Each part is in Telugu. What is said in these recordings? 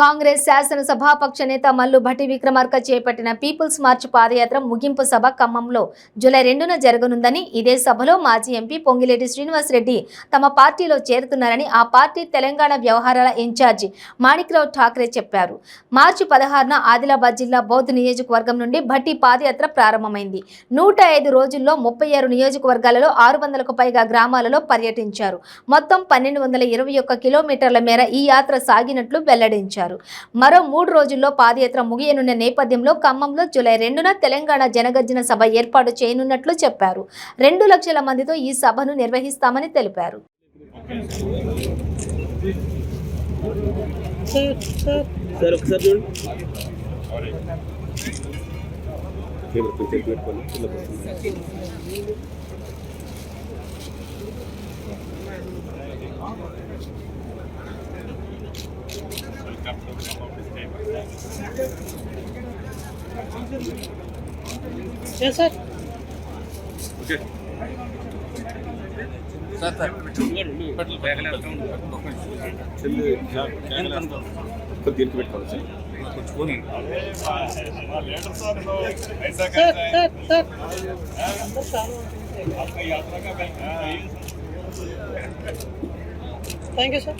కాంగ్రెస్ శాసన సభాపక్ష నేత మల్లు భట్టి విక్రమార్క చేపట్టిన పీపుల్స్ మార్చ్ పాదయాత్ర ముగింపు సభ ఖమ్మంలో జూలై రెండున జరగనుందని ఇదే సభలో మాజీ ఎంపీ పొంగిలేటి శ్రీనివాసరెడ్డి తమ పార్టీలో చేరుతున్నారని ఆ పార్టీ తెలంగాణ వ్యవహారాల ఇన్ఛార్జి మాణిక్రావు ఠాక్రే చెప్పారు. మార్చి పదహారున ఆదిలాబాద్ జిల్లా బౌద్ధ నియోజకవర్గం నుండి భట్టి పాదయాత్ర ప్రారంభమైంది. నూట ఐదు రోజుల్లో ముప్పై ఆరు నియోజకవర్గాలలో ఆరు వందలకు పైగా గ్రామాలలో పర్యటించారు. మొత్తం పన్నెండు వందల ఇరవై ఒక్క కిలోమీటర్ల మేర ఈ యాత్ర సాగినట్లు వెల్లడించారు. మరో మూడు రోజుల్లో పాదయాత్ర ముగియనున్న నేపథ్యంలో ఖమ్మంలో జూలై రెండున తెలంగాణ జనగర్జన సభ ఏర్పాటు చేయనున్నట్లు చెప్పారు. రెండు లక్షల మందితో ఈ సభను నిర్వహిస్తామని తెలిపారు. సార్ ఒకసారి చూడండి కెమెరా కొంచెం పెట్టుకోండి కింద పడుతుంది. ఓకే చెల్లి కొద్ది దీనికి పెట్టుకోవాలి సార్ థ్యాంక్ యూ సార్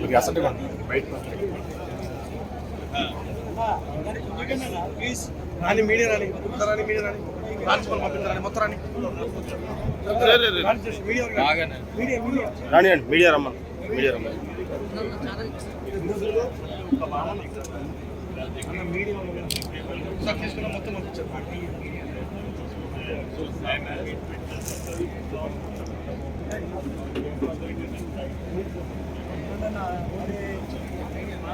మీకు అసలు బయట రాని మీడియా రాని రాని మీడియా రాని కాన్స్టేబుల్ పంపించాలి మొత్తం రాని మీడియా మీడియా మీడియా. రానియండి మీడియా రమ్మను. మీడియా రమ్మను. అన్న మీడియా మొత్తం పంపించారు